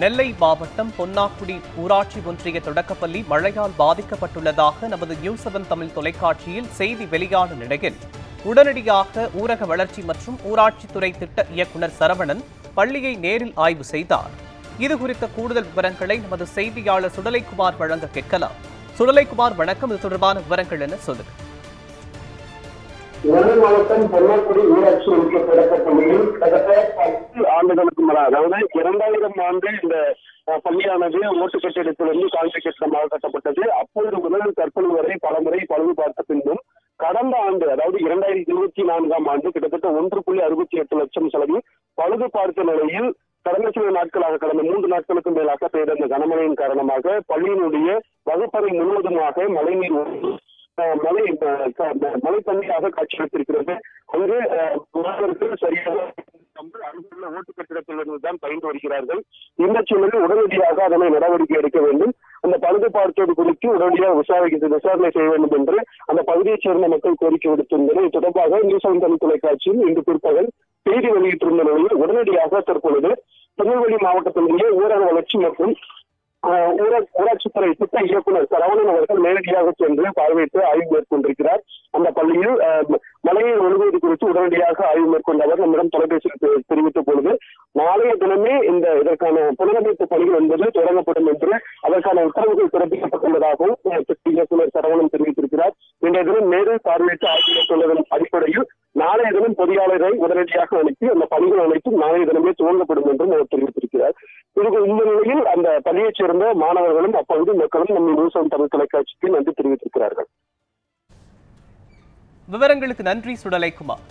நெல்லை மாவட்டம் பொன்னாக்குடி ஊராட்சி ஒன்றிய தொடக்கப்பள்ளி மழையால் பாதிக்கப்பட்டுள்ளதாக நமது நியூஸ் செவன் தமிழ் தொலைக்காட்சியில் செய்தி வெளியான நிலையில் உடனடியாக ஊரக வளர்ச்சி மற்றும் ஊராட்சித்துறை திட்ட இயக்குனர் சரவணன் பள்ளியை நேரில் ஆய்வு செய்தார். இது குறித்த கூடுதல் விவரங்களை நமது செய்தியாளர் சுடலைக்குமார் வழங்க கேட்கலாம். சுடலைக்குமார் வணக்கம். இது தொடர்பான விவரங்கள் என சொல்லுங்க? நெல்லை மாவட்டம் பொன்னாக்குடி ஊராட்சி ஒன்றிய தொடக்க பள்ளியில் கிட்டத்தட்ட பத்து ஆண்டுகளுக்கு மேல அதாவது இரண்டாயிரம் ஆண்டு இந்த பள்ளியானது ஓட்டு கட்டிடத்திலிருந்து காங்கிரீட் கட்டடமாக கட்டப்பட்டது அப்பொழுது முதல் தற்போது வரை பலமுறை பழுது பார்த்த பின்பும் கடந்த ஆண்டு அதாவது இரண்டாயிரத்தி இருபத்தி நான்காம் ஆண்டு கிட்டத்தட்ட ஒன்று புள்ளி அறுபத்தி எட்டு லட்சம் செலவில் பழுது பார்த்த நிலையில் கடந்த சில நாட்களாக கடந்த மூன்று நாட்களுக்கு மேலாக பெய்த இந்த கனமழையின் காரணமாக பள்ளியினுடைய வகுப்பறை முழுவதுமாக மழைநீர் மழை மழை தண்ணீராக காட்சியளித்திருக்கிறது. அங்கு மாணவர்கள் சரியாக அருகிலுள்ள ஓட்டு தான் பயின்று வருகிறார்கள். இந்த சூழலில் உடனடியாக அதனை நடவடிக்கை எடுக்க வேண்டும். அந்த பழுது பார்த்தது குறித்து உடனடியாக விசாரிக்க விசாரணை செய்ய வேண்டும் என்று அந்த பகுதியைச் சேர்ந்த மக்கள் கோரிக்கை விடுத்திருந்தனர் இது தொடர்பாக நியூஸ் தமிழ் தொலைக்காட்சியில் இன்று பிற்பகல் செய்தி வெளியிட்டிருந்த நிலையில் உடனடியாக தற்பொழுது திருநெல்வேலி மாவட்டத்தினுடைய ஊரக வளர்ச்சி மற்றும் ஊராட்சித்துறை திட்ட இயக்குநர் சரவணன் அவர்கள் நேரடியாக சென்று பார்வையிட்டு ஆய்வு மேற்கொண்டிருக்கிறார். அந்த பள்ளியில் மழையை ஒழுகுவது குறித்து உடனடியாக ஆய்வு மேற்கொண்ட அவர் நம்மிடம் தொலைபேசியில் தெரிவித்த பொழுது நாளைய தினமே இந்த இதற்கான புனரமைப்பு பணிகள் என்பது தொடங்கப்படும் என்று அதற்கான உத்தரவுகள் பிறப்பிக்கப்பட்டுள்ளதாகவும் இயக்குநர் சரவணன் தெரிவித்திருக்கிறார். இன்றைய தினம் நேரில் பார்வையிட்டு ஆய்வு மேற்கொண்டதன் அடிப்படையில் நாளைய தினம் பொறியாளரை உடனடியாக அனுப்பி அந்த பணிகள் அனைத்தும் நாளைய தினமே துவங்கப்படும் என்றும் அவர் தெரிவித்திருக்கிறார். இதுக்கு இந்த நிலையில் அந்த பள்ளியைச் சேர்ந்த மாணவர்களும் அப்பகுதி மக்களும் நம்ம நியூசம் தமிழ் தொலைக்காட்சிக்கு நன்றி தெரிவித்திருக்கிறார்கள். விவரங்களுக்கு நன்றி சுடலைக்குமார்.